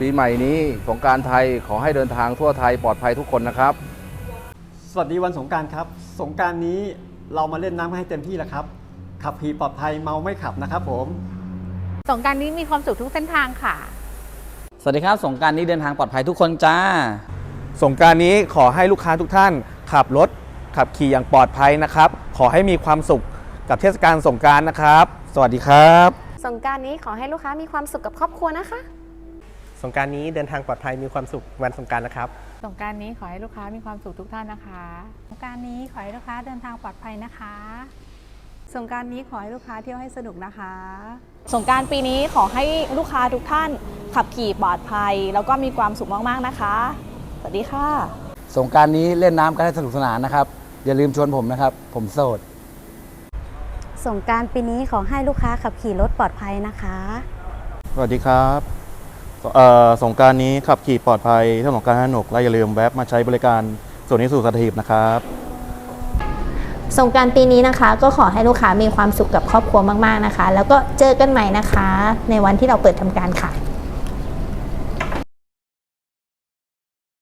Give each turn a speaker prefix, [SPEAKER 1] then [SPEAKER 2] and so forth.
[SPEAKER 1] ปีใหม่นี้สงกรารไทยขอให้เดินทางทั่วไทยปลอดภัยทุกคนนะครับ
[SPEAKER 2] สวัสดีวันสงกรารครับ สงกรารนี้เรามาเล่นน้ำให้เต็มที่แล้วครับ ขับขี่ปลอดภัยเมาไม่ขับนะครับผม
[SPEAKER 3] สงกรารนี้มีความสุขทุกเส้นทางค่ะ
[SPEAKER 4] สวัสดีครับสงกรารนี้เดินทางปลอดภัยทุกคนจ้า
[SPEAKER 5] สงกรารนี้ขอให้ลูกค้าทุกท่าน ขับรถขับขี่อย่างปลอดภัยนะครับ ขอให้มีความสุขกับเทศกาลสงกรารนะครับ สวัสดีครับ
[SPEAKER 6] สงกรารนี้ขอให้ลูกค้ามีความสุขกับครอบครัวนะคะ
[SPEAKER 7] สงกรารนี้เดินทางปลอดภัยมีความสุขวันสงกรารนะครับ
[SPEAKER 3] สงกรารนี้ขอให้ลูกค้ามีความสุขทุกท่านนะคะ
[SPEAKER 8] สงกรารนี้ขอให้ลูกค้าเดินทางปลอดภัยนะคะ สงกรารนี้ขอให้ลูกค้าเที่ยวให้สนุกนะคะ
[SPEAKER 9] สงกรารปีนี้ขอให้ลูกค้าทุกท่านขับขี่ปลอดภัย แล้วก็มีความสุขมากๆนะคะ สวัสดีค่ะ
[SPEAKER 4] สงกรารนี้เล่นน้ำกันให้สนุกสนานนะครับ อย่าลืมชวนผมนะครับ ผมโสด
[SPEAKER 6] สงกรารปีนี้ขอให้ลูกค้าขับขี่รถปลอดภัยนะคะ
[SPEAKER 10] สวัสดีครับเอ่อ สงการนี้ขับขี่ปลอดภัยที่ยวสงการสนุกและอย่าลืมแวะมาใช้บริการส่วนนี้สู่สัตหีบนะครับ
[SPEAKER 11] สงการปีนี้นะคะ ก็ขอให้ลูกค้ามีความสุขกับครอบครัวมากๆนะคะ แล้วก็เจอกันใหม่นะคะ ในวันที่เราเปิดทำการค่ะ